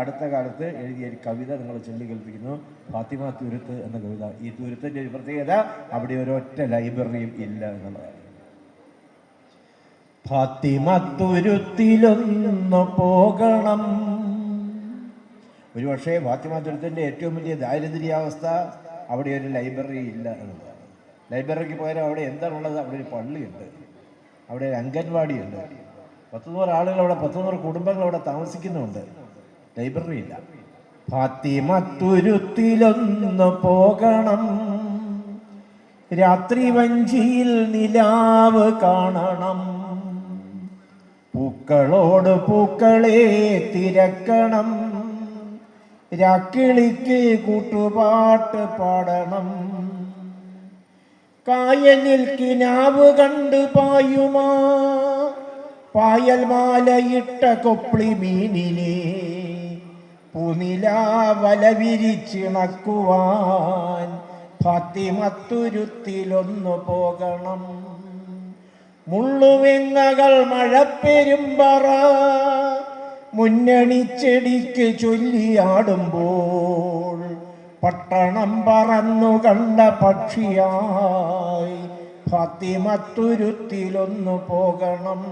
അടുത്ത കാലത്ത് എഴുതിയ ഒരു കവിത നിങ്ങൾ ചൊല്ലി കേൾപ്പിക്കുന്നു. ഫാത്തിമ തുരുത്ത് എന്ന കവിത. ഈ തുരുത്തിന്റെ ഒരു പ്രത്യേകത അവിടെ ഒരൊറ്റ ലൈബ്രറിയും ഇല്ല എന്നുള്ളതാണ്. ഫാത്തിമ തുരുത്തിലൊന്നു പോകണം. ഒരു പക്ഷേ ഫാത്തിമ തുരുത്തിന്റെ ഏറ്റവും വലിയ ദാരിദ്ര്യാവസ്ഥ അവിടെ ഒരു ലൈബ്രറി ഇല്ല എന്നുള്ളതാണ്. ലൈബ്രറിക്ക് പോയാലും അവിടെ എന്താണുള്ളത്? അവിടെ ഒരു പള്ളിയുണ്ട്. അവിടെ ഒരു അംഗൻവാടിയുണ്ട്. പത്തുനൂറ് ആളുകൾ അവിടെ പത്തുനൂറ് കുടുംബങ്ങൾ അവിടെ താമസിക്കുന്നുണ്ട് ലൈബ്രറി ഇല്ല ഫാത്തിമ തുരുത്തിലൊന്ന് പോകണം. രാത്രി വഞ്ചിയിൽ നിലാവ് കാണണം. പൂക്കളോട് പൂക്കളെ തിരക്കണം. രാക്കിളിക്ക് കൂട്ടുപാട്ട് പാടണം. കായലിൽ കിനാവ് കണ്ട് പായുമാ. പായൽ മാലയിട്ട കൊപ്ലി മീനിനെ. പൂനില വല വിരിച്ചിണക്കുവാൻ ഫാത്തിമത്തുരുത്തിലൊന്നു പോകണം. മുള്ളുവെങ്ങകൾ മഴപ്പെരുമ്പറ മുന്നണിച്ചെടിക്ക് ചൊല്ലിയാടുമ്പോൾ പട്ടണം പറന്നു കണ്ട പക്ഷിയായി ഫാത്തിമത്തുരുത്തിലൊന്നു പോകണം.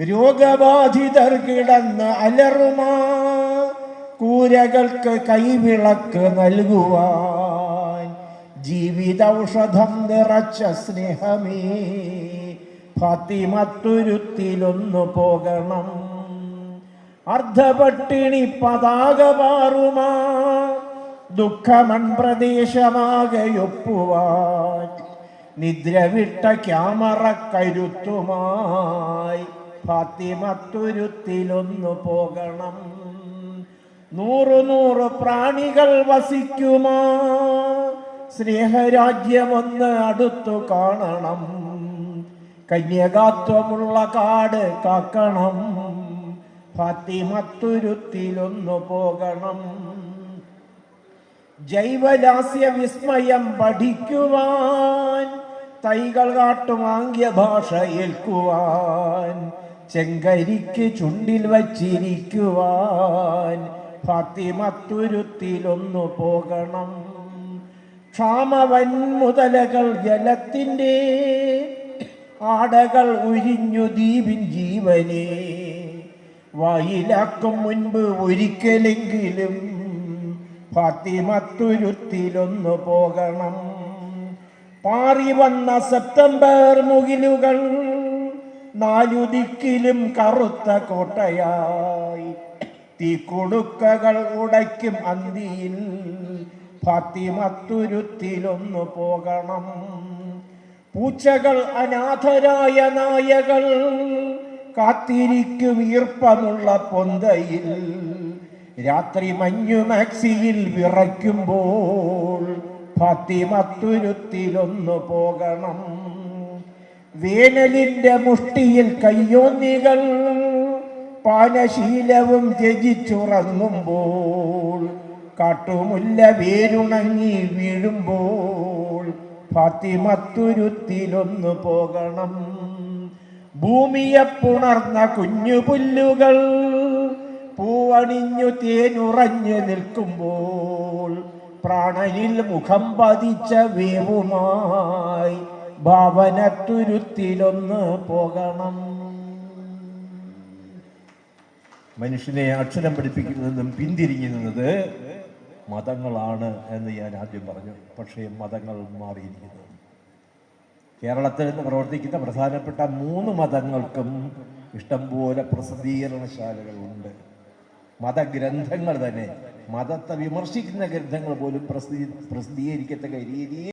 രോഗബാധിതർ കിടന്ന് അലറുമാ കൂരകൾക്ക് കൈവിളക്ക് നൽകുവാൻ ജീവിതൌഷധം നിറച്ച സ്നേഹമേ ഫാത്തിമത്തുരുത്തിലൊന്നു പോകണം. അർദ്ധപട്ടിണി പതാക മാറുമാ ദുഃഖമൺ പ്രദേശമാകയൊപ്പുവാൻ നിദ്രവിട്ട ക്യാമറ കരുത്തുമായി ഫാത്തിമത്തുരുത്തിലൊന്നു പോകണം. നൂറു നൂറ് പ്രാണികൾ വസിക്കുമാ. സ്നേഹരാജ്യമൊന്ന് അടുത്തു കാണണം. കന്യകാത്വമുള്ള കാട് കാക്കണം. ഫാത്തിമത്തുരുത്തിലൊന്നു പോകണം. ജൈവലാസ്യ വിസ്മയം പഠിക്കുവാൻ തൈകൾ കാട്ടുമാങ്ക്യ ഭാഷ ഏൽക്കുവാൻ ചെങ്കരിക്ക് ചുണ്ടിൽ വച്ചിരിക്കുവാൻ ഫാത്തിമത്തുരുത്തിലൊന്നു പോകണം. ക്ഷാമവൻ മുതലകൾ ജലത്തിന്റെ ആടകൾ ഉരിഞ്ഞു ദ്വീപിൻ ജീവനെ. വായിലാക്കും മുൻപ് ഒരിക്കലെങ്കിലും ഫാത്തിമത്തുരുത്തിലൊന്നു പോകണം. പാറി വന്ന സെപ്റ്റംബർ മുകിലുകൾ നാലു ദിക്കിലും കറുത്ത കോട്ടയായി തീക്കൊടുക്കകൾ ഉടയ്ക്കും അന്തിയിൽ ഫാത്തിമത്തുരുത്തിലൊന്നു പോകണം. പൂച്ചകൾ അനാഥരായ നായകൾ കാത്തിരിക്കും ഈർപ്പമുള്ള പൊന്തയിൽ. രാത്രി മഞ്ഞു മാക്സിയിൽ വിറയ്ക്കുമ്പോൾ ഫാത്തിമത്തുരുത്തിലൊന്നു പോകണം. വേനലിന്റെ മുഷ്ടിയിൽ കയ്യോന്നികൾ പാനശീലവും ത്യജിച്ചുറങ്ങുമ്പോൾ കാട്ടുമുല്ല വേരുണങ്ങി വീഴുമ്പോൾ ഫാത്തിമത്തുരുത്തിലൊന്നു പോകണം. ഭൂമിയെ പുണർന്ന കുഞ്ഞു പുല്ലുകൾ പൂവണിഞ്ഞു തേനുറഞ്ഞു നിൽക്കുമ്പോൾ പ്രാണനിൽ മുഖം പതിച്ച വേവുമായി ഭാവനത്തുരുത്തിലൊന്ന് പോകണം. മനുഷ്യനെ അക്ഷരം പഠിപ്പിക്കുന്നതെന്നും പിന്തിരിഞ്ഞു നിന്നത് മതങ്ങളാണ് എന്ന് ഞാൻ ആദ്യം പറഞ്ഞു. പക്ഷേ മതങ്ങൾ മാറിയിരിക്കുന്നു. കേരളത്തിൽ നിന്ന് പ്രവർത്തിക്കുന്ന പ്രധാനപ്പെട്ട മൂന്ന് മതങ്ങൾക്കും ഇഷ്ടംപോലെ പ്രസിദ്ധീകരണശാലകളുണ്ട്. മതഗ്രന്ഥങ്ങൾ തന്നെ. മതത്തെ വിമർശിക്കുന്ന ഗ്രന്ഥങ്ങൾ പോലും പ്രസിദ്ധീ പ്രസിദ്ധീകരിക്കത്തക്ക രീതിയിൽ